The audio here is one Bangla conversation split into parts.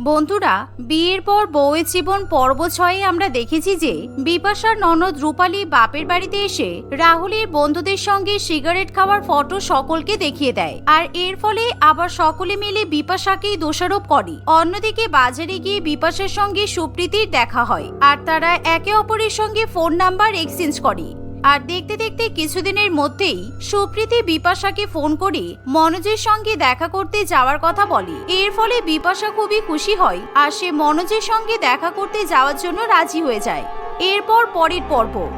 বন্ধুরা, বিয়ের পর বউয়ের জীবন পর্ব ছয়ে আমরা দেখেছি যে বিপাশার ননদ রূপালী বাপের বাড়িতে এসে রাহুলের বন্ধুদের সঙ্গে সিগারেট খাওয়ার ফটো সকলকে দেখিয়ে দেয়। আর এর ফলে আবার সকলে মিলে বিপাশাকেই দোষারোপ করে। অন্যদিকে বাজারে গিয়ে বিপাশার সঙ্গে সুপ্রীতির দেখা হয়। আর তারা একে অপরের সঙ্গে ফোন নাম্বার এক্সচেঞ্জ করে। আর দেখতে দেখতে কিছুদিনের মধ্যেই সুপ্রীতি বিপাশাকে ফোন করে মনোজের সঙ্গে দেখা করতে যাওয়ার কথা বলে। এর ফলে বিপাশা খুবই খুশি হয় আর সে মনোজের সঙ্গে দেখা করতে যাওয়ার জন্য রাজি হয়ে যায়। এরপর পরের পর্ব।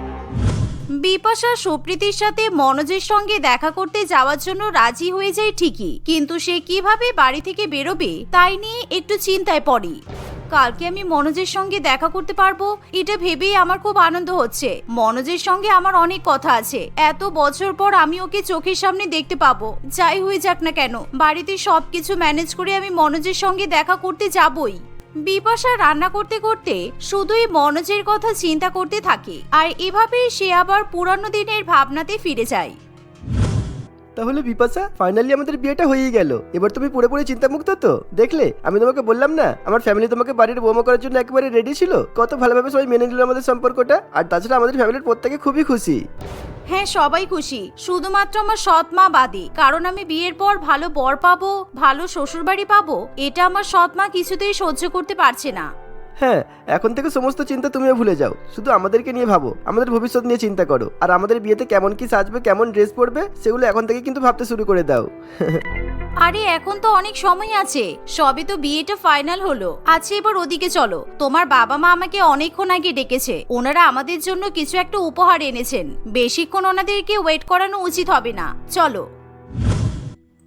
বিপাশা সুপ্রীতির সাথে মনোজের সঙ্গে দেখা করতে যাওয়ার জন্য রাজি হয়ে যায় ঠিকই। কিন্তু সে কীভাবে বাড়ি থেকে বেরোবে, তাই নিয়ে একটু চিন্তায় পড়ে। কালকে আমি মনোজের সঙ্গে দেখা করতে পারব? এটা ভেবেই আমার খুব আনন্দ হচ্ছে। মনোজের সঙ্গে আমার অনেক কথা আছে। এত বছর পর আমি ওকে চোখের সামনে দেখতে পাবো। যাই হয়ে যাক না কেন, বাড়িতে সবকিছু ম্যানেজ করে আমি মনোজের সঙ্গে দেখা করতে যাবই। বিপাশা রান্না করতে করতে শুধুই মনোজের কথা চিন্তা করতে থাকে। আর এভাবেই সে আবার পুরানো দিনের ভাবনাতে ফিরে যায়। তাহলে বিপাশা ফাইনালি আমাদের বিয়েটা হয়েই গেল। এবার তুমি পুরোপুরি চিন্তামুক্ত তো? দেখলে, আমি তোমাকে বললাম না, আমার ফ্যামিলি তোমাকে বাড়ির বৌমা করার জন্য একেবারে রেডি ছিল? কত ভালোভাবে সবাই মেনে নিল আমাদের সম্পর্কটা, আর তাছাড়া আমাদের ফ্যামিলির প্রত্যেকে খুবই খুশি। হ্যাঁ সবাই খুশি। শুধুমাত্র আমার সৎ মা বাদে। কারণ আমি বিয়ের পর ভালো বর পাবো, ভালো শ্বশুর বাড়ি পাবো, এটা আমার সৎ মা কিছুতেই সহ্য করতে পারছে না। হ্যাঁ এখন থেকে সমস্ত চিন্তা তুমিও ভুলে যাও। শুধু আমাদেরকে নিয়ে ভাবো, আমাদের ভবিষ্যৎ নিয়ে চিন্তা করো। আর আমাদের বিয়েতে কেমন কি সাজবে, কেমন ড্রেস পরবে, সেগুলো এখন থেকে কিন্তু ভাবতে শুরু করে দাও। আরে, এখন তো অনেক সময় আছে। সবে তো বিয়েটা ফাইনাল হলো। আচ্ছা এবার ওদিকে চলো। তোমার বাবা মা আমাকে অনেকক্ষণ আগে ডেকেছে। ওনারা আমাদের জন্য কিছু একটা উপহার এনেছেন। বেশিক্ষণ ওনাদেরকে ওয়েট করানো উচিত হবে না। চলো।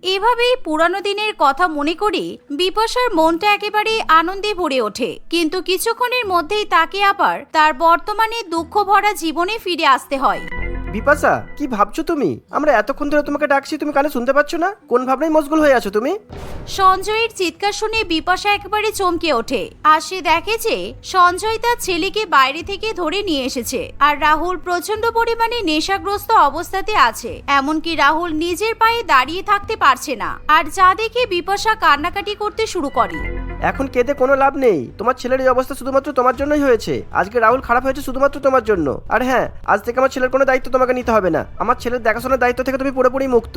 এভাবেই পুরানো দিনের কথা মনে করে বিপাশার মনটা একেবারে আনন্দে ভরে ওঠে। কিন্তু কিছুক্ষণের মধ্যেই তাকে আবার তার বর্তমানে দুঃখ ভরা জীবনে ফিরে আসতে হয়। বিপাশা কি ভাবছ তুমি? আমরা এতক্ষণ ধরে তোমাকে ডাকছি তুমি কানে শুনতে পাচ্ছ না? কোন ভাবনায় মশগুল হয়ে আছো তুমি? সঞ্জয়ের চিৎকার শুনে বিপাশা একেবারে চমকে ওঠে। আর সে দেখে যে সঞ্জয় তার ছেলেকে বাইরে থেকে ধরে নিয়ে এসেছে। আর রাহুল প্রচণ্ড পরিমাণে নেশাগ্রস্ত অবস্থাতে আছে। এমনকি রাহুল নিজের পায়ে দাঁড়িয়ে থাকতে পারছে না। আর যা দেখে বিপাশা কান্নাকাটি করতে শুরু করে। এখন কেঁদে কোনো লাভ নেই। তোমার ছেলের এই অবস্থা শুধুমাত্র তোমার জন্যই হয়েছে। আজকে রাহুল খারাপ হয়েছে শুধুমাত্র তোমার জন্য। আর হ্যাঁ আজ থেকে আমার ছেলের কোনো দায়িত্ব তোমাকে নিতে হবে না। আমার ছেলের দেখাশোনার দায়িত্ব থেকে তুমি পুরোপুরি মুক্ত।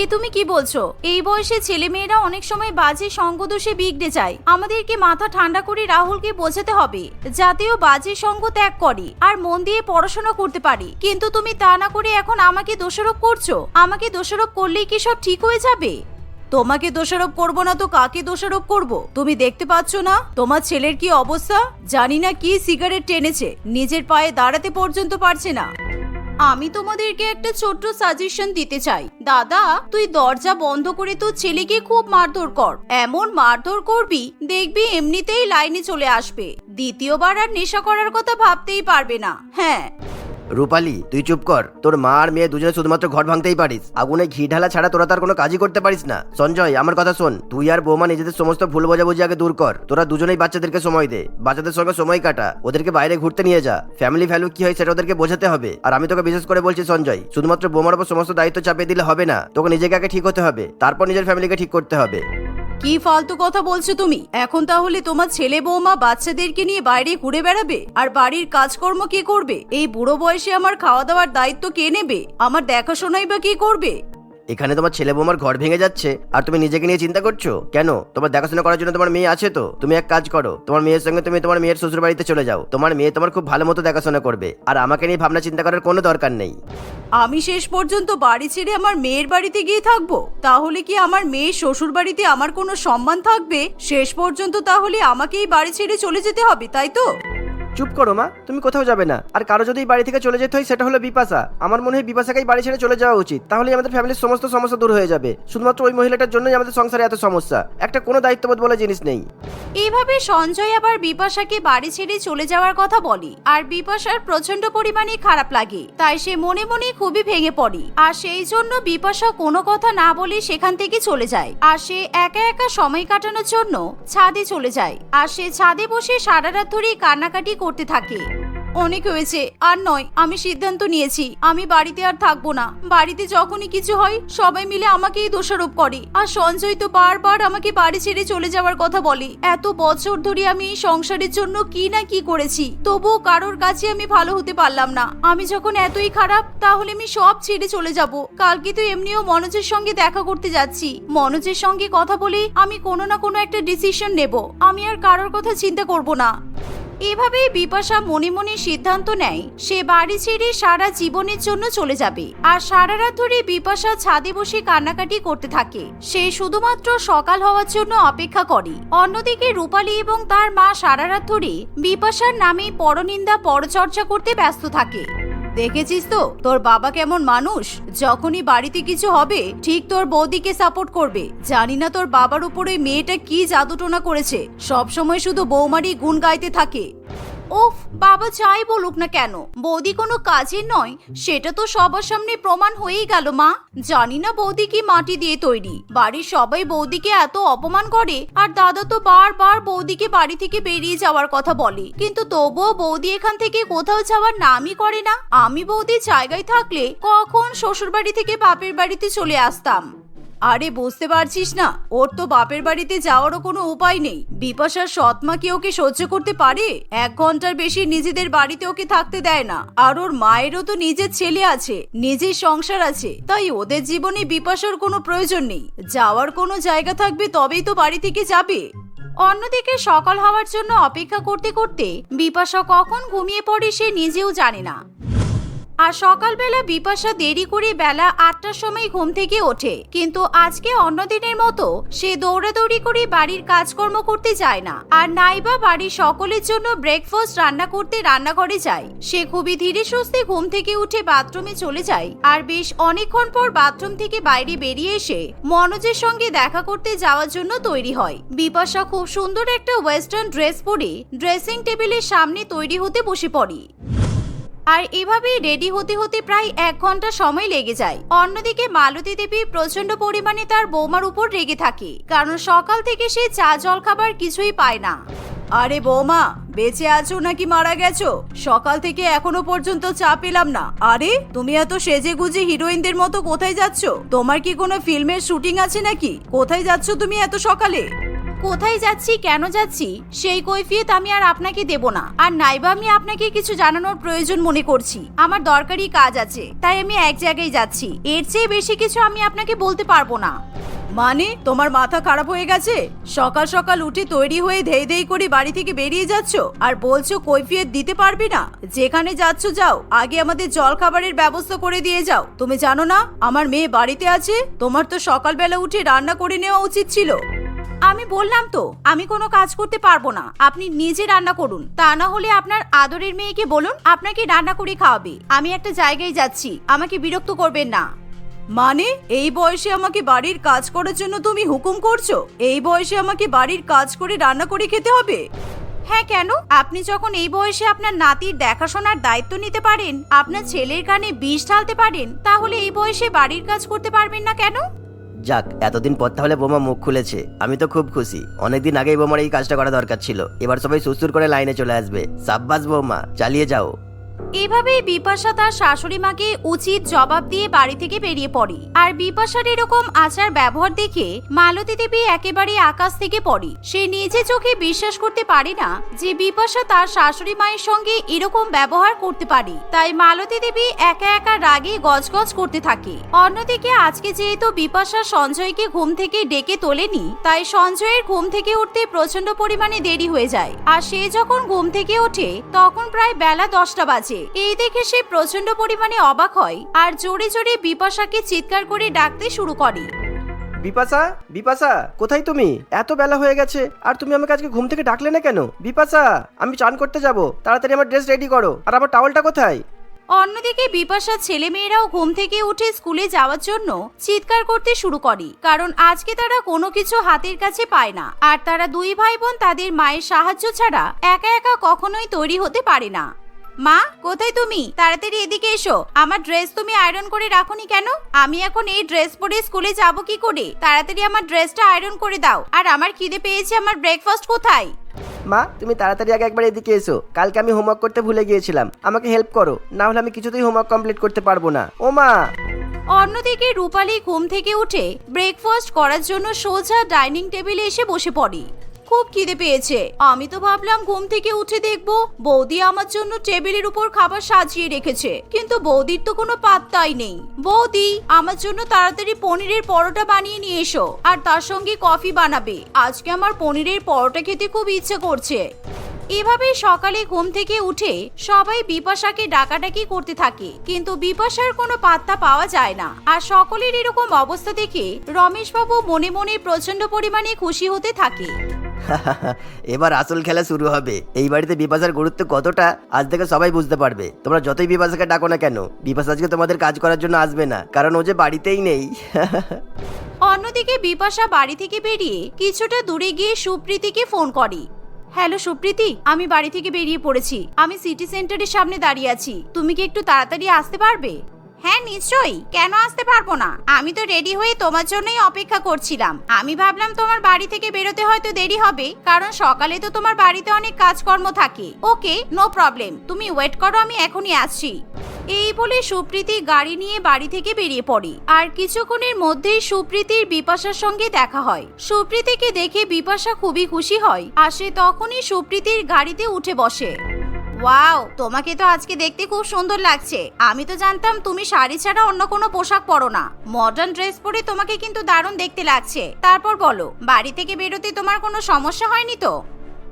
এ তুমি কি বলছো? এই বয়সে ছেলে মেয়েরা অনেক সময় বাজে সঙ্গ দোষে বিগড়ে যায়। আমাদেরকে মাথা ঠান্ডা করে রাহুলকে বোঝাতে হবে যাতেও বাজে সঙ্গ ত্যাগ করে আর মন দিয়ে পড়াশোনা করতে পারি। কিন্তু তুমি তা না করে এখন আমাকে দোষারোপ করছ? আমাকে দোষারোপ করলেই কি সব ঠিক হয়ে যাবে? তোমাকে দোষারোপ করব না তো কাকে দোষারোপ করব? তুমি দেখতে পাচ্ছ না? তোমার ছেলের কি অবস্থা? জানি না কি সিগারেট টেনেছে। নিজের পায়ে দাঁড়াতে পর্যন্ত পারছে না। আমি তোমাদেরকে একটা ছোট্ট সাজেশন দিতে চাই। দাদা, তুই দরজা বন্ধ করে তোর ছেলেকে খুব মারধর কর। এমন মারধর করবি, দেখবি এমনিতেই লাইনে চলে আসবে। দ্বিতীয়বার আর নেশা করার কথা ভাবতেই পারবে না। হ্যাঁ। রূপালি, তুই চুপ কর। তোর মা আর মেয়ে দুজনে শুধুমাত্র ঘর ভাঙতেই পারিস। আগুনে ঘি ঢালা ছাড়া তোরা তার কোনো কাজই করতে পারিস না। সঞ্জয়, আমার কথা শোন। তুই আর বৌমা নিজেদের সমস্ত ভুল বোঝাবুঝি আগে দূর কর। তোরা দুজনেই বাচ্চাদেরকে সময় দে। বাচ্চাদের সঙ্গে সময় কাটা। ওদেরকে বাইরে ঘুরতে নিয়ে যা। ফ্যামিলি ভ্যালু কি হয় সেটা ওদেরকে বোঝাতে হবে। আর আমি তোকে বিশেষ করে বলছি সঞ্জয়, শুধুমাত্র বৌমার উপর সমস্ত দায়িত্ব চাপিয়ে দিলে হবে না। তোকে নিজেকে আগে ঠিক হতে হবে। তারপর নিজের ফ্যামিলিকে ঠিক করতে হবে। কি ফালতু কথা বলছো তুমি? এখন তাহলে তোমার ছেলে বৌমা বাচ্চাদেরকে নিয়ে বাইরে ঘুরে বেড়াবে? আর বাড়ির কাজকর্ম কে করবে? এই বুড়ো বয়সে আমার খাওয়া দাওয়ার দায়িত্ব কে নেবে? আমার দেখাশোনাই বা কি করবে? এখানে তোমার ছেলে বৌমার ঘর ভেঙে যাচ্ছে, আর তুমি নিজেকে নিয়ে চিন্তা করছ? কেন? তোমার দেখাশোনা করার জন্য তোমার মেয়ে আছে তো? তুমি এক কাজ করো, তোমার মেয়ের সঙ্গে তুমি তোমার মেয়ের শ্বশুর বাড়িতে চলে যাও। তোমার মেয়ে তোমার খুব ভালো মতো দেখাশোনা করবে, আর আমাকে নিয়ে ভাবনা চিন্তা করার কোনো দরকার নেই। আমি শেষ পর্যন্ত বাড়ি ছেড়ে আমার মেয়ের বাড়িতে গিয়ে থাকব? তাহলে কি আমার মেয়ের শ্বশুর বাড়িতে আমার কোনো সম্মান থাকবে? শেষ পর্যন্ত তাহলে আমাকেই বাড়ি ছেড়ে চলে যেতে হবে, তাই তো? চুপ করো মা, তুমি কোথাও যাবে না। আর কারও যদি বাড়ি থেকে চলে যেতে হয়, সেটা হলো বিপাশা। আমার মনে হয় বিপাশাকেই বাড়ি ছেড়ে চলে যাওয়া উচিত। তাহলে আমাদের ফ্যামিলির সমস্ত সমস্যা দূর হয়ে যাবে। শুধুমাত্র ওই মহিলাটার জন্যই আমাদের সংসারে এত সমস্যা। একটা কোনো দায়িত্ববোধ বলে জিনিস নেই। এইভাবে সঞ্জয় আবার বিপাশাকে বাড়ি ছেড়ে চলে যাওয়ার কথা বলে। আর বিপাশার প্রচণ্ড পরিমাণে খারাপ লাগে। তাই সে মনে মনে খুবই ভেঙে পড়ে। আর সেই জন্য বিপাশা কোনো কথা না বলে সেখান থেকে চলে যায়। আর সে একা একা সময় কাটানোর জন্য ছাদে চলে যায়। আর সে ছাদে বসে সারা রাত ধরে কান্নাকাটি করতে থাকে। অনেক হয়েছে, আর নয়, আমি সিদ্ধান্ত নিয়েছি, আমি বাড়িতে আর থাকব না। বাড়িতে যখনই কিছু হয়, সবাই মিলে আমাকেই দোষারোপ করে। আর সঞ্জয় তো বারবার আমাকে বাড়ি ছেড়ে চলে যাওয়ার কথা বলে। এত বছর ধরে আমি এই সংসারের জন্য কি না কি করেছি, তবুও কারোর কাছে আমি ভালো হতে পারলাম না। আমি যখন এতই খারাপ, তাহলে আমি সব ছেড়ে চলে যাব। কালকে তো এমনিও মনোজের সঙ্গে দেখা করতে যাচ্ছি। মনোজের সঙ্গে কথা বলে আমি কোনো না কোনো একটা ডিসিশন নেব। আমি আর কারোর কথা চিন্তা করব না। এভাবেই বিপাশা মনে মনে সিদ্ধান্ত নেয়, সে বাড়ি ছেড়ে সারা জীবনের জন্য চলে যাবে। আর সারা রাত ধরে বিপাশা ছাদে বসে কান্নাকাটি করতে থাকে। সে শুধুমাত্র সকাল হওয়ার জন্য অপেক্ষা করে। অন্যদিকে রূপালী এবং তার মা সারা রাত ধরে বিপাশার নামে পরনিন্দা পরচর্চা করতে ব্যস্ত থাকে। দেখেছিস তো? তোর বাবা কেমন মানুষ? যখনই বাড়িতে কিছু হবে, ঠিক তোর বৌদিকে সাপোর্ট করবে। জানি না তোর বাবার উপরে মেয়েটা কি জাদুটোনা করেছে। সবসময় শুধু বৌমারই গুণ গাইতে থাকে। ওফ, বাবা যাই বলুক না কেন। বৌদি কোনো কাজের নয়, সেটা তো সবার সামনে প্রমাণ হয়েই গেল, মা। জানি না বৌদি কি মাটি দিয়ে তৈরি। বাড়ির সবাই বৌদিকে এত অপমান করে, আর দাদা তো বারবার বৌদিকে বাড়ি থেকে বেরিয়ে যাওয়ার কথা বলে। কিন্তু তবুও বৌদি এখান থেকে কোথাও যাওয়ার নামই করে না। আমি বৌদির জায়গায় থাকলে কখন শ্বশুর বাড়ি থেকে বাপের বাড়িতে চলে আসতাম। আরে বুঝতে পারছিস না, ওর তো বাপের বাড়িতে যাওয়ারও কোনো উপায় নেই। বিপাশার সৎমা কি ওকে সহ্য করতে পারে? এক ঘণ্টার বেশি নিজেদের বাড়িতে ওকে থাকতে দেয় না। আর ওর মায়েরও তো নিজের ছেলে আছে, নিজের সংসার আছে। তাই ওদের জীবনে বিপাশার কোনো প্রয়োজন নেই। যাওয়ার কোনো জায়গা থাকবে তবেই তো বাড়ি থেকে যাবে। অন্যদিকে সকাল হওয়ার জন্য অপেক্ষা করতে করতে বিপাশা কখন ঘুমিয়ে পড়ে সে নিজেও জানে না। আর সকালবেলা বিপাশা দেরি করে বেলা আটটার সময় ঘুম থেকে ওঠে। কিন্তু আজকে অন্যদিনের মতো সে দৌড়াদৌড়ি করে বাড়ির কাজকর্ম করতে যায় না। আর নাইবা বাড়ির সকলের জন্য ব্রেকফাস্ট রান্না করতে রান্নাঘরে যায়। সে খুবই ধীরে সুস্থে ঘুম থেকে উঠে বাথরুমে চলে যায়। আর বেশ অনেকক্ষণ পর বাথরুম থেকে বাইরে বেরিয়ে এসে মনোজের সঙ্গে দেখা করতে যাওয়ার জন্য তৈরি হয়। বিপাশা খুব সুন্দর একটা ওয়েস্টার্ন ড্রেস পরে ড্রেসিং টেবিলের সামনে তৈরি হতে বসে পড়ে। আর এভাবেই রেডি হতে হতে প্রায় এক ঘণ্টা সময় লেগে যায়। অন্যদিকে মালতী দেবী প্রচণ্ড পরিমাণে তার বৌমার উপর রেগে থাকে, কারণ সকাল থেকে সে চা, জল খাবার কিছুই পায় না। আরে বৌমা, বেঁচে আছো নাকি মারা গেছো? সকাল থেকে এখনও পর্যন্ত চা পেলাম না। আরে, তুমি এত সেজে গুজে হিরোইনদের মতো কোথায় যাচ্ছ? তোমার কি কোনো ফিল্মের শুটিং আছে নাকি? কোথায় যাচ্ছ তুমি এত সকালে? কোথায় যাচ্ছি, কেন যাচ্ছি, সেই কৈফিয়ত আমি আর আপনাকে দেব না। আর নাইবা আমি আপনাকে কিছু জানানোর প্রয়োজন মনে করছি। আমার দরকারি কাজ আছে, তাই আমি এক জায়গায় যাচ্ছি। এর চেয়ে বেশি কিছু আমি আপনাকে বলতে পারব না। মানে তোমার মাথা খারাপ হয়ে গেছে? সকাল সকাল উঠে তৈরি হয়ে ধেই ধেই করে বাড়ি থেকে বেরিয়ে যাচ্ছ? আর বলছো কৈফিয়ত দিতে পারবে না? যেখানে যাচ্ছ যাও, আগে আমাদের জল খাবারের ব্যবস্থা করে দিয়ে যাও। তুমি জানো না, আমার মেয়ে বাড়িতে আছে, তোমার তো সকালবেলা উঠে রান্না করে নেওয়া উচিত ছিল। আমি বললাম তো, আমি কোনো কাজ করতে পারব না। আপনি নিজে রান্না করুন। তা না হলে আপনার আদরের মেয়েকে বলুন, আপনাকে রান্না করে খাওয়াবে। আমি একটা জায়গায় যাচ্ছি, আমাকে বিরক্ত করবেন না। মানে এই বয়সে আমাকে বাড়ির কাজ করার জন্য তুমি হুকুম করছ? এই বয়সে আমাকে বাড়ির কাজ করে রান্না করে খেতে হবে? হ্যাঁ কেন? আপনি যখন এই বয়সে আপনার নাতির দেখাশোনার দায়িত্ব নিতে পারেন, আপনার ছেলের কানে বিষ ঢালতে পারেন, তাহলে এই বয়সে বাড়ির কাজ করতে পারবেন না কেন? যাক, এতদিন পর তাহলে বোমা মুখ খুলেছে। আমি তো খুব খুশি। অনেকদিন আগেই বোমার এই কাজটা করা দরকার ছিল। এবার সবাই সুস্থুর করে লাইনে চলে আসবে। সাব্বাস বৌমা, চালিয়ে যাও। এভাবেই বিপাশা তার শাশুড়ি মাকে উচিত জবাব দিয়ে বাড়ি থেকে বেরিয়ে পড়ে। আর বিপাশার এরকম আচার ব্যবহার দেখে মালতী দেবী একেবারে আকাশ থেকে পড়ে। সে নিজে চোখে বিশ্বাস করতে পারে না যে বিপাশা তার শাশুড়ি মায়ের সঙ্গে এরকম ব্যবহার করতে পারে। তাই মালতী দেবী একা একা রাগে গজগজ করতে থাকে। অন্যদিকে আজকে যেহেতু বিপাশা সঞ্জয়কে ঘুম থেকে ডেকে তোলেনি, তাই সঞ্জয়ের ঘুম থেকে উঠতে প্রচণ্ড পরিমাণে দেরি হয়ে যায়। আর সে যখন ঘুম থেকে ওঠে, তখন প্রায় বেলা দশটা বাজে। এই দেখে সে প্রচণ্ড পরিমাণে অবাক হয় আর জোরে জোরে বিপাশাকে চিৎকার করে ডাকতে শুরু করে। বিপাশা বিপাশা কোথায় তুমি? এত বেলা হয়ে গেছে আর তুমি আমাকে আজকে ঘুম থেকে ডাকলে না কেন? বিপাশা আমি চান করতে যাব তাড়াতাড়ি আমার ড্রেস রেডি করো আর আমার টাওয়ালটা কোথায়? অন্যদিকে বিপাশা ছেলেমেয়েরাও ঘুম থেকে উঠে স্কুলে যাওয়ার জন্য চিৎকার করতে শুরু করে কারণ আজকে তারা কোনো কিছু হাতের কাছে পায় না আর তারা দুই ভাই বোন তাদের মায়ের সাহায্য ছাড়া একা একা কখনোই তৈরি হতে পারে না। মা কোথায় তুমি? তাড়াতাড়ি এদিকে এসো। আমার ড্রেস তুমি আয়রন করে রাখোনি কেন? আমি এখন এই ড্রেস পরে স্কুলে যাব কি করে? তাড়াতাড়ি আমার ড্রেসটা আয়রন করে দাও। আর আমার খিদে পেয়েছে আমার ব্রেকফাস্ট কোথায়? মা তুমি তাড়াতাড়ি আগে একবার এদিকে এসো। কালকে আমি হোমওয়ার্ক করতে ভুলে গিয়েছিলাম। আমাকে হেল্প করো। না হলে আমি কিছুতেই হোমওয়ার্ক কমপ্লিট করতে পারব না। ও মা! অন্যদিকে রূপালী ঘুম থেকে উঠে ব্রেকফাস্ট করার জন্য সোজা ডাইনিং টেবিলে এসে বসে পড়ে। খুব খিদে পেয়েছে। আমি তো ভাবলাম ঘুম থেকে উঠে দেখব, বৌদি আমার জন্য টেবিলের উপর খাবার সাজিয়ে রেখেছে। কিন্তু বৌদির তো কোনো পাত্তাই নেই। বৌদি, আমার জন্য তাড়াতাড়ি পনিরের পরোটা বানিয়ে নিয়ে এসো, আর তার সঙ্গে কফি বানাবে। আজকে আমার পনিরের পরোটা খেতে খুব ইচ্ছে করছে। এভাবে সকালে ঘুম থেকে উঠে সবাই বিপাশাকে ডাকাডাকি করতে থাকে। কিন্তু বিপাশার কোনো পাত্তা পাওয়া যায় না। আর সকলের এরকম অবস্থা দেখে রমেশবাবু মনে মনে প্রচণ্ড পরিমাণে খুশি হতে থাকে। এবার আসল খেলা শুরু হবে। এই বাড়িতে বিপাশার গুরুত্ব কতটা আজ থেকে সবাই বুঝতে পারবে। তোমরা যতই বিপাশাকে ডাকো না কেন বিপাশা আজকে তোমাদের কাজ করার জন্য আসবে না কারণ ও যে বাড়িতেই নেই। অন্যদিকে বিপাশা বাড়ি থেকে বেরিয়ে কিছুটা দূরে গিয়ে সুপ্রীতিকে ফোন করে। হ্যালো সুপ্রীতি, আমি বাড়ি থেকে বেরিয়ে পড়েছি। আমি সিটি সেন্টারের সামনে দাঁড়িয়ে আছি। তুমি কি একটু তাড়াতাড়ি আসতে পারবে? হ্যাঁ নিশ্চয়ই। কেন আসতে পারব না? আমি তো রেডি হয়ে তোমার জন্যই অপেক্ষা করছিলাম। আমি ভাবলাম তোমার বাড়ি থেকে বেরোতে হয়তো দেরি হবে, কারণ সকালে তো তোমার বাড়িতে অনেক কাজকর্ম থাকে। Okay, no problem. তুমি ওয়েট করো, আমি এখনই আসছি। এই বলে সুপ্রীতি গাড়ি নিয়ে বাড়ি থেকে বেরিয়ে পড়ে। আর কিছুক্ষণের মধ্যেই সুপ্রীতির বিপাশার সঙ্গে দেখা হয়। সুপ্রীতিকে দেখে বিপাশা খুবই খুশি হয়, আর সে তখনই সুপ্রীতির গাড়িতে উঠে বসে। ওয়াও, তোমাকে তো আজকে দেখতে খুব সুন্দর লাগছে। আমি তো জানতাম তুমি শাড়ি ছাড়া অন্য কোনো পোশাক পরো না। মডার্ন ড্রেস পরে তোমাকে কিন্তু দারুণ দেখতে লাগছে। তারপর বলো, বাড়ি থেকে বেরোতে তোমার কোনো সমস্যা হয়নি তো?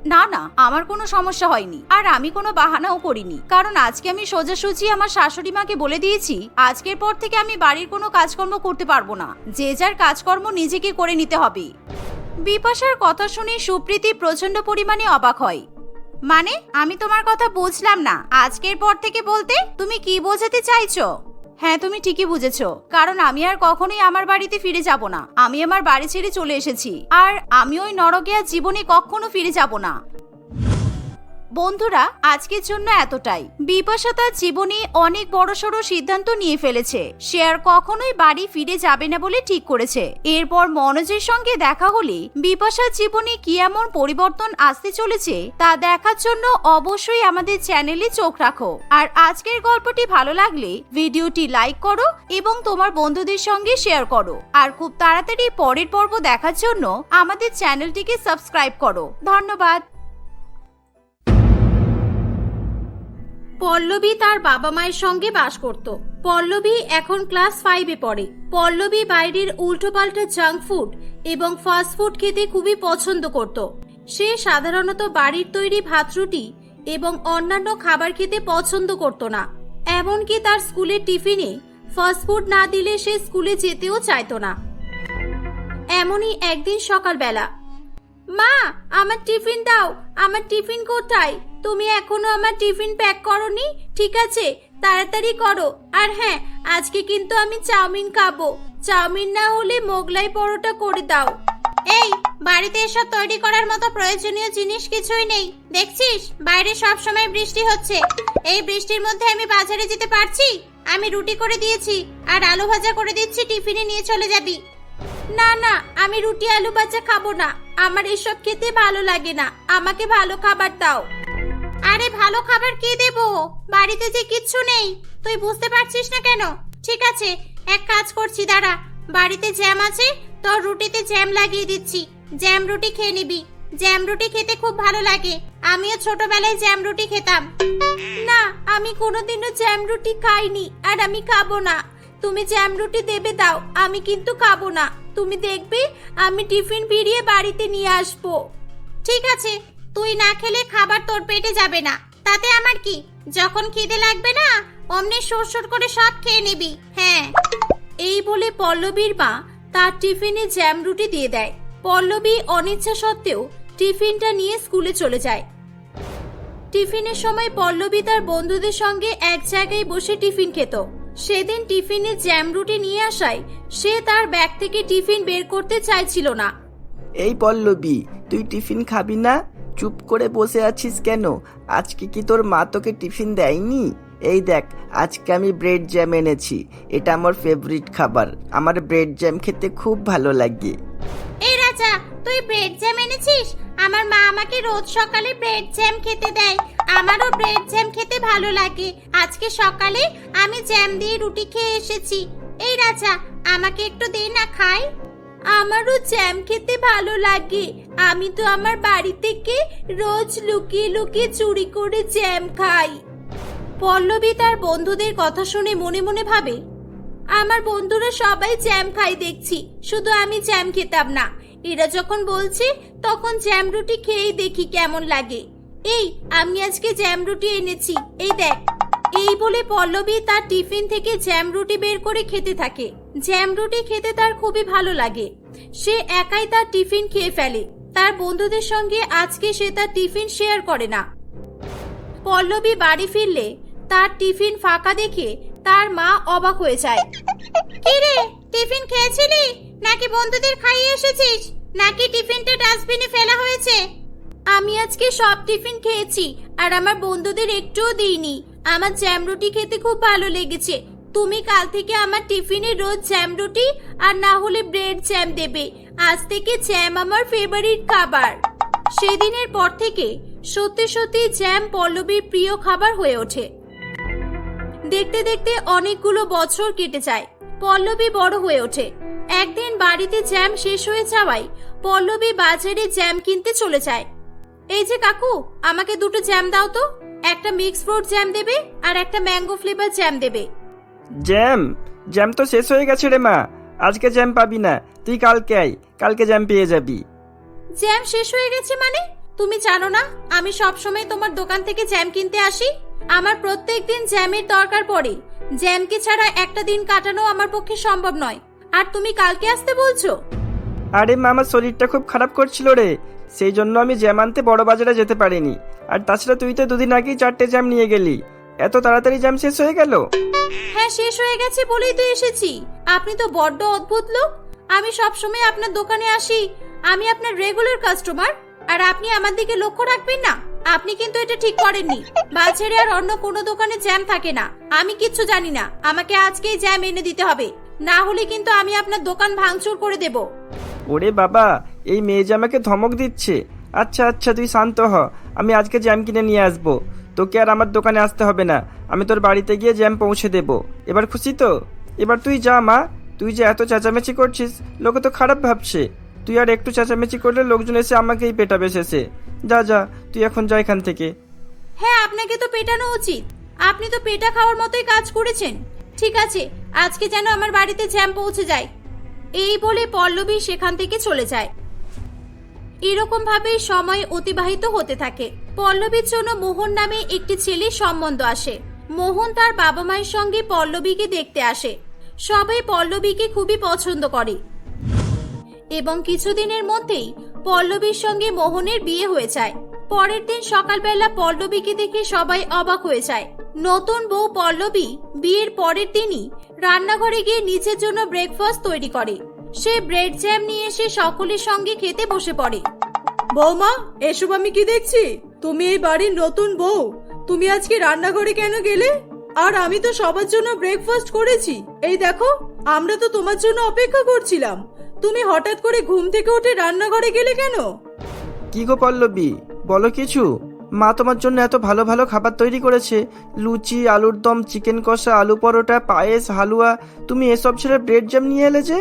না না, আমার কোনো সমস্যা হয়নি। আর আমি কোনো বাহানাও করিনি। কারণ আজকে আমি সোজাসুজি আমার শাশুড়ি মাকে বলে দিয়েছি, আজকের পর থেকে আমি বাড়ির কোনো কাজকর্ম করতে পারব না। যে যার কাজকর্ম নিজেকে করে নিতে হবে। বিপাশার কথা শুনে সুপ্রীতি প্রচণ্ড পরিমাণে অবাক হয়। মানে আমি তোমার কথা বুঝলাম না। আজকের পর থেকে বলতে তুমি কি বোঝাতে চাইছো? হ্যাঁ তুমি ঠিকই বুঝেছ। কারণ আমি আর কখনোই আমার বাড়িতে ফিরে যাব না। আমি আমার বাড়ি ছেড়ে চলে এসেছি। আর আমি ওই নরকে আর জীবনে কখনো ফিরে যাব না। বন্ধুরা, আজকের জন্য এতটাই। বিপাশা তার জীবনে অনেক বড়সড় সিদ্ধান্ত নিয়ে ফেলেছে। সে আর কখনোই বাড়ি ফিরে যাবে না বলে ঠিক করেছে। এরপর মনোজের সঙ্গে দেখা হলে বিপাশার জীবনে কি এমন পরিবর্তন আসতে চলেছে, তা দেখার জন্য অবশ্যই আমাদের চ্যানেলে চোখ রাখো। আর আজকের গল্পটি ভালো লাগলে ভিডিওটি লাইক করো এবং তোমার বন্ধুদের সঙ্গে শেয়ার করো। আর খুব তাড়াতাড়ি পরের পর্ব দেখার জন্য আমাদের চ্যানেলটিকে সাবস্ক্রাইব করো। ধন্যবাদ। পল্লবী তার বাবা মায়ের সঙ্গে বাস করত। পল্লবী এখন ক্লাস ফাইভে পড়ে। পল্লবী বাইরের উল্টোপাল্টা জাঙ্ক ফুড এবং ফাস্ট ফুড খেতে খুবই পছন্দ করত। সে সাধারণত বাড়ির তৈরি ভাত রুটি এবং অন্যান্য খাবার খেতে পছন্দ করত না। এমনকি তার স্কুলের টিফিনে ফাস্ট ফুড না দিলে সে স্কুলে যেতেও চাইতো না। এমনই একদিন সকালবেলা, মা, আমার টিফিন দাও, আমার টিফিন কোথায়? তুমি এখনও আমার টিফিন প্যাক করনি? ঠিক আছে তাড়াতাড়ি করো। আর হ্যাঁ আজকে কিন্তু আমি চাউমিন খাব। চাউমিন না হলে মোগলাই পরোটা করে দাও। এই বাড়িতে এসব তৈরি করার মতো প্রয়োজনীয় জিনিস কিছুই নেই। দেখছিস? বাইরে সব সময় বৃষ্টি হচ্ছে। এই বৃষ্টির মধ্যে আমি বাজারে যেতে পারছি? আমি রুটি করে দিয়েছি আর আলু ভাজা করে দিচ্ছি টিফিনে নিয়ে চলে যাবি। না না আমি রুটি আলু ভাজা খাব না। আমার এসব খেতে ভালো লাগে না। আমাকে ভালো খাবার দাও। আরে ভালো খাবার কে দেব? বাড়িতে যে কিচ্ছু নেই। তুই বুঝতে পারছিস না কেন? ঠিক আছে, এক কাজ করছি, দাঁড়া। বাড়িতে জ্যাম আছে, তোর রুটিতে জ্যাম লাগিয়ে দিচ্ছি। জ্যাম রুটি খেয়ে নিবি। জ্যাম রুটি খেতে খুব ভালো লাগে। আমিও ছোটবেলায় জ্যাম রুটি খেতাম। না, আমি কোনোদিনও জ্যাম রুটি খাইনি, আর আমি খাব না। তুমি জ্যাম রুটি দেবে দাও, আমি কিন্তু খাব না। তুমি দেখবে, আমি টিফিন ভিড়িয়ে বাড়িতে নিয়ে আসব। ঠিক আছে তুই না খেলে খাবার তোর পেটে যাবে না। তাতে আমার কি? যখন খিদে লাগবে না অমনি সরসর করে সব খেয়ে নিবি। হ্যাঁ। এই বলে পল্লবীর মা তার টিফিনে জ্যাম রুটি দিয়ে দেয়। পল্লবী অনিচ্ছা সত্ত্বেও টিফিনটা নিয়ে স্কুলে চলে যায়। টিফিনের সময় পল্লবী তার বন্ধুদের সঙ্গে এক জায়গায় বসে টিফিন খেত। সেদিন টিফিনে জ্যাম রুটি নিয়ে আসায় সে তার ব্যাগ থেকে টিফিন বের করতে চাইছিল না। এই পল্লবী তুই টিফিন খাবি না? চুপ করে বসে আছিস কেন? আজকে কি তোর মা তোকে টিফিন দেয়নি? এই দেখ, আজকে আমি ব্রেড জ্যাম এনেছি। এটা আমার ফেভারিট খাবার। আমার ব্রেড জ্যাম খেতে খুব ভালো লাগে। এই রাজা, তুই ব্রেড জ্যাম এনেছিস? আমার মা আমাকে রোজ সকালে ব্রেড জ্যাম খেতে দেয়। আমারও ব্রেড জ্যাম খেতে ভালো লাগে। আজকে সকালে আমি জ্যাম দিয়ে রুটি খেয়ে এসেছি। এই রাজা, আমাকে একটু দে না, খাই। আমারও জ্যাম খেতে ভালো লাগে। আমি তো আমার বাড়ি থেকে রোজ লুকিয়ে লুকিয়ে চুরি করে জ্যাম খাই। পল্লবী তার বন্ধুদের কথা শুনে মনে মনে ভাবে, আমার বন্ধুরা সবাই জ্যাম খাই দেখছি, শুধু আমি জ্যাম খেতাম না। এরা যখন বলছে, তখন জ্যাম রুটি খেয়েই দেখি কেমন লাগে। এই, আমি আজকে জ্যাম রুটি এনেছি, এই দেখ। এই বলে পল্লবী তার টিফিন থেকে জ্যাম রুটি বের করে খেতে থাকে। জ্যাম রুটি খেতে তার খুবই ভালো লাগে। সে একাই তার টিফিন খেয়ে ফেলে। তার বন্ধুদের সঙ্গে আজকে সে তার টিফিন শেয়ার করে না। পল্লবী বাড়ি ফিরলে তার টিফিন ফাঁকা দেখে তার মা অবাক হয়ে যায়। কি রে, টিফিন খেয়েছিলি? নাকি বন্ধুদের খাইয়ে এসেছিস? নাকি টিফিনটা ডাস্টবিনে ফেলা হয়েছে? আমি আজকে সব টিফিন খেয়েছি, আর আমার বন্ধুদের একটুও দিইনি। আমার জ্যাম রুটি খেতে খুব ভালো লেগেছে। তুমি কাল থেকে আমার টিফিনে রোজ জ্যাম রুটি আর না হলে ব্রেড জ্যাম দেবে। আজ থেকে জ্যাম আমার ফেভারিট খাবার। সেদিনের পর থেকে সত্যি সত্যি জ্যাম পল্লবীর প্রিয় খাবার হয়ে ওঠে। দেখতে দেখতে অনেকগুলো বছর কেটে যায়। পল্লবী বড় হয়ে ওঠে। একদিন বাড়িতে জ্যাম শেষ হয়ে যাওয়ায় পল্লবী বাজারে জ্যাম কিনতে চলে যায়। এই যে কাকু, আমাকে দুটো জ্যাম দাও তো। একটা মিক্স ফ্রুট জ্যাম দেবে আর একটা ম্যাঙ্গো ফ্লেভার জ্যাম দেবে। জ্যাম জ্যাম তো শেষ হয়ে গেছে রে মা। আজকে জ্যাম পাবি না তুই কালকে আয় কালকে জ্যাম পেয়ে যাবি। জ্যাম শেষ হয়ে গেছে মানে? তুমি জানো না আমি সব সময় তোমার দোকান থেকে জ্যাম কিনতে আসি? আমার প্রত্যেক দিন জ্যামের দরকার পড়ে। জ্যামকে ছাড়া একটা দিন কাটানো আমার পক্ষে সম্ভব নয়। আর তুমি কালকে আসতে বলছো? আরে মা আমার শরীরটা খুব খারাপ করছিল রে। সেই জন্য আমি জ্যাম আনতে বড় বাজারে যেতে পারিনি। আর তাছাড়া তুই তো দুদিন আগেই চারটে জ্যাম নিয়ে গেলি। এত তাড়াতাড়ি জ্যাম শেষ হয়ে গেল? হ্যাঁ শেষ হয়ে গেছে বলেই তো এসেছি। আপনি তো বড্ড অদ্ভুত লোক। আমি সব সময় আপনার দোকানে আসি। আমি আপনার রেগুলার কাস্টমার আর আপনি আমার দিকে লক্ষ্য রাখবেন না। আপনি কিন্তু এটা ঠিক করেননি। বাজারে আর অন্য কোনো দোকানে জ্যাম থাকে না। আমি কিচ্ছু জানি না। আমাকে আজকেই জ্যাম এনে দিতে হবে। না হলে কিন্তু আমি আপনার দোকান ভাঙচুর করে দেব। ওরে বাবা এই মেয়ে যে আমাকে ধমক দিচ্ছে। আচ্ছা আচ্ছা তুই শান্ত হ। আমি আজকে জ্যাম কিনে নিয়ে আসব। তোকে আর আমার দোকানে আসতে হবে না। আমি তোর বাড়িতে গিয়ে জ্যাম পৌঁছে দেবো। এবার খুশি তো? এবার তুই যা, মা। তুই যে এত চেঁচামেচি করছিস, লোকে তো খারাপ ভাবছে। তুই আর একটু চেঁচামেচি করলে লোকজন এসে আমাকেই পেটাবে শেষে। যা যা, তুই এখন যা এখান থেকে। হ্যাঁ আপনাকে তো পেটানো উচিত। আপনি তো পেটা খাওয়ার মতোই কাজ করেছেন। ঠিক আছে, আজকে যেন আমার বাড়িতে জ্যাম পৌঁছে যায়। এই বলে পল্লবী সেখান থেকে চলে যায়। এরকম ভাবেই সময় অতিবাহিত হতে থাকে। পল্লবীর জন্য মোহন নামে একটি ছেলের সম্বন্ধ আসে। মোহন তার বাবা মায়ের সঙ্গে পল্লবীকে দেখতে আসে। সবাই পল্লবীকে খুবই পছন্দ করে। এবং কিছুদিনের মধ্যেই পল্লবীর সঙ্গে মোহনের বিয়ে হয়ে যায়। পরের দিন সকালবেলা পল্লবীকে দেখে সবাই অবাক হয়ে যায়। নতুন বউ পল্লবী বিয়ের পরের দিনই রান্নাঘরে গিয়ে নিজের জন্য ব্রেকফাস্ট তৈরি করে। সে ব্রেড জ্যাম নিয়ে এসে সকলের সঙ্গে খেতে বসে পড়ে। বৌমা, এসব আমি কি দেখছি? তুমি এই বাড়ির নতুন বউ। তুমি আজকে রান্নাঘরে কেন গেলে? আর আমি তো সবার জন্য ব্রেকফাস্ট করেছি। এই দেখো আমরা তো তোমার জন্য অপেক্ষা করছিলাম। তুমি হঠাৎ করে ঘুম থেকে উঠে রান্নাঘরে গেলে কেন? কি গো পল্লবী বলো কিছু? মা তোমার জন্য এত ভালো ভালো খাবার তৈরি করেছে। লুচি আলুর দম চিকেন কষা আলু পরোটা পায়েস হালুয়া। তুমি এসব ছেড়ে ব্রেড জ্যাম নিয়ে এলে যে?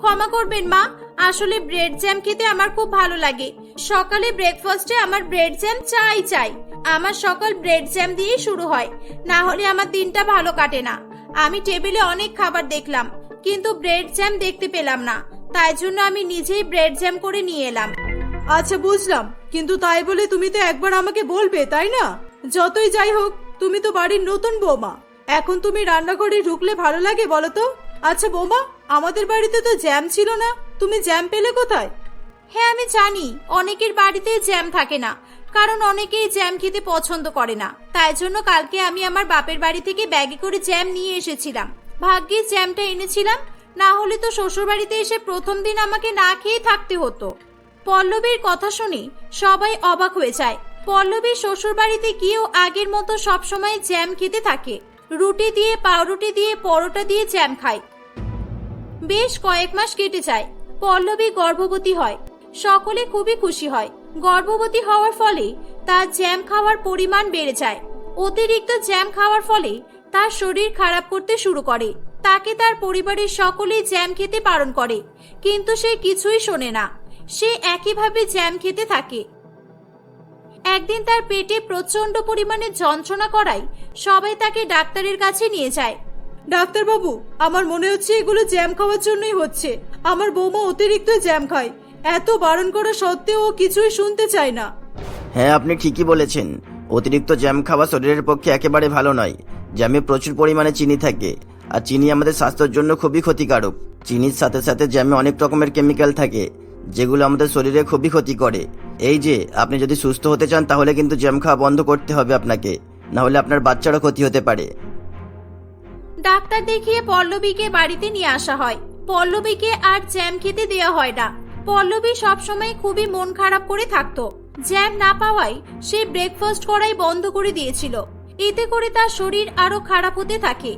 ক্ষমা করবেন মা আসলে ব্রেড জ্যাম খেতে আমার খুব ভালো লাগে। সকালে ব্রেকফাস্টে আমার ব্রেড জ্যাম চাই চাই। আমার সকাল ব্রেড জ্যাম দিয়েই শুরু হয়। না হলে আমার দিনটা ভালো কাটে না। আমি টেবিলে অনেক খাবার দেখলাম, কিন্তু ব্রেড জ্যাম দেখতে পেলাম না। তাই জন্য আমি নিজেই ব্রেড জ্যাম করে নিয়ে এলাম। আচ্ছা বুঝলাম। কিন্তু তাই বলে তুমি তো একবার আমাকে বলবে, তাই না? যতই যাই হোক, তুমি তো বাড়ির নতুন বৌমা। এখন তুমি রান্নাঘরে ঢুকলে ভালো লাগে, বলো তো? আচ্ছা বৌমা, আমাদের বাড়িতে তো জ্যাম ছিল না। তুমি জ্যাম পেলে কোথায়? হ্যাঁ আমি জানি, অনেকের বাড়িতে জ্যাম থাকে না, কারণ অনেকেই জ্যাম খেতে পছন্দ করে না। তাই জন্য কালকে আমি আমার বাপের বাড়ি থেকে ব্যাগে করে জ্যাম নিয়ে এসেছিলাম। ভাগ্যে জ্যামটা এনেছিলাম, না হলে তো শ্বশুর বাড়িতে এসে প্রথম দিন আমাকে না খেয়ে থাকতে হতো। পল্লবীর কথা শুনে সবাই অবাক হয়ে যায়। পল্লবী শ্বশুর বাড়িতে গিয়েও আগের মতো সবসময় জ্যাম খেতে থাকে। রুটি দিয়ে, পাউরুটি দিয়ে, পরোটা দিয়ে জ্যাম খায়। বেশ কয়েক মাস কেটে যায়। পল্লবী গর্ভবতী হয়। সকলে খুবই খুশি হয়। গর্ভবতী হওয়ার ফলে তার জ্যাম খাওয়ার পরিমাণ বেড়ে যায়। অতিরিক্ত জ্যাম খাওয়ার ফলে তার শরীর খারাপ করতে শুরু করে। তাকে তার পরিবারের সকলেই জ্যাম খেতে বারণ করে, কিন্তু সে কিছুই শোনে না। সে একইভাবে জ্যাম খেতে থাকে। একদিন তার পেটে প্রচণ্ড পরিমাণে যন্ত্রণা করায় সবাই তাকে ডাক্তারের কাছে নিয়ে যায়। ডাক্তারবাবু, আমার মনে হচ্ছে এগুলো জ্যাম খাওয়ার জন্যই হচ্ছে। আমার বৌমা অতিরিক্ত জ্যাম খায়। এত বারণ করা সত্ত্বেও ও কিছুই শুনতে চায় না। হ্যাঁ আপনি ঠিকই বলেছেন। অতিরিক্ত জ্যাম খাওয়া শরীরের পক্ষে একেবারে ভালো নয়। জ্যামে প্রচুর পরিমাণে চিনি থাকে। আর চিনি আমাদের স্বাস্থ্যের জন্য খুবই ক্ষতিকারক। চিনির সাথে সাথে জ্যামে অনেক রকমের কেমিক্যাল থাকে যেগুলো আমাদের শরীরে খুবই ক্ষতি করে। এই যে আপনি যদি সুস্থ হতে চান তাহলে কিন্তু জ্যাম খাওয়া বন্ধ করতে হবে আপনাকে। না হলে আপনার বাচ্চারও ক্ষতি হতে পারে। ডাক্তার দেখিয়ে পল্লবীকে বাড়িতে নিয়ে আসা হয়। পল্লবীকে আর জ্যাম খেতে দেওয়া হয় না। পল্লবী সবসময় খুবই মন খারাপ করে থাকতো। জ্যাম না পাওয়ায় সে ব্রেকফাস্ট করাই বন্ধ করে দিয়েছিল। এতে করে তার শরীর আরও খারাপ হতে থাকে।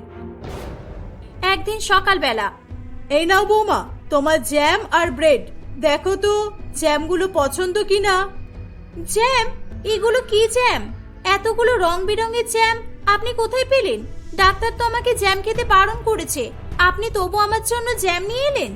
একদিন সকালবেলা এই নাও বৌমা তোমার জ্যাম আর ব্রেড দেখো তো জ্যামগুলো পছন্দ কিনা? জ্যাম? এগুলো কি জ্যাম? এতগুলো রং বেরঙের জ্যাম? আপনি কোথায় পেলেন? ডাক্তার তো আমাকে জ্যাম খেতে বারণ করেছে। আপনি তবু আমার জন্য জ্যাম নিয়ে এলেন?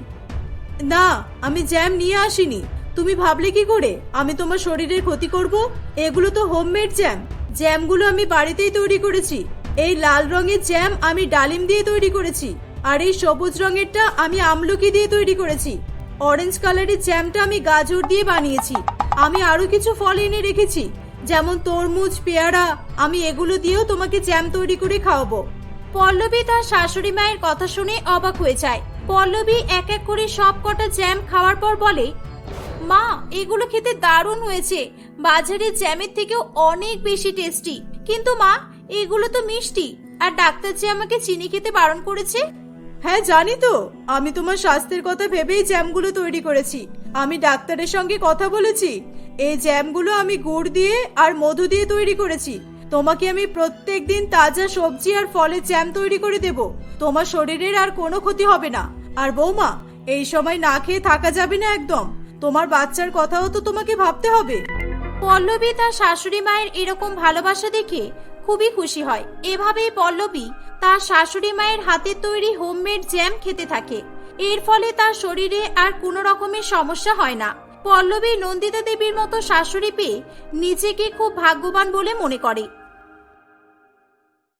না, আমি জ্যাম নিয়ে আসিনি। তুমি ভাবলে কি করে? আমি তোমার শরীরের ক্ষতি করব? এগুলো তো হোমমেড জ্যাম জ্যামগুলো আমি বাড়িতেই তৈরি করেছি। এই লাল রঙের জ্যাম আমি ডালিম দিয়ে তৈরি করেছি। আর এই সবুজ রঙেরটা আমি আমলকি দিয়ে তৈরি করেছি। অরেঞ্জ কালারের জ্যামটা আমি গাজর দিয়ে বানিয়েছি। আমি আরও কিছু ফল এনে রেখেছি। যেমন তরমুজ, পেয়ারা, আমি এগুলো দিয়েও তোমাকে জ্যাম তৈরি করে খাওয়াবো। পল্লবী তার শাশুড়ি মায়ের কথা শুনে অবাক হয়ে যায়। পল্লবী এক এক করে সব কটা জ্যাম খাওয়ার পর বলে, মা, এগুলো খেতে দারুণ হয়েছে। বাজারের জ্যামের থেকেও অনেক বেশি টেস্টি। কিন্তু মা, এগুলো তো মিষ্টি। আর ডাক্তার যে আমাকে চিনি খেতে বারণ করেছে? হ্যাঁ জানি তো। আমি তোমার স্বাস্থ্যের কথা ভেবেই জ্যামগুলো তৈরি করেছি। আমি ডাক্তারের সঙ্গে কথা বলেছি। এই জ্যামগুলো আমি গুড় দিয়ে আর মধু দিয়ে তৈরি করেছি। তোমাকে আমি প্রত্যেক দিন তাজা সবজি আর ফলের জ্যাম তৈরি করে দেব। তোমার শরীরের আর কোনো ক্ষতি হবে না। আর বৌমা, এই সময় না খেয়ে থাকা যাবে না একদম। তোমার বাচ্চার কথাও তো তোমাকে ভাবতে হবে। পল্লবী তার শাশুড়ি মায়ের এরকম ভালোবাসা দেখে খুবই খুশি হয়। এভাবেই পল্লবী তার শাশুড়ি মায়ের হাতের তৈরি হোমমেড জ্যাম খেতে থাকে। এর ফলে তার শরীরে আর কোনো রকমের সমস্যা হয় না। পল্লবী নন্দিতা দেবীর মতো শাশুড়ি পেয়ে নিজেকে খুব ভাগ্যবান বলে মনে করে।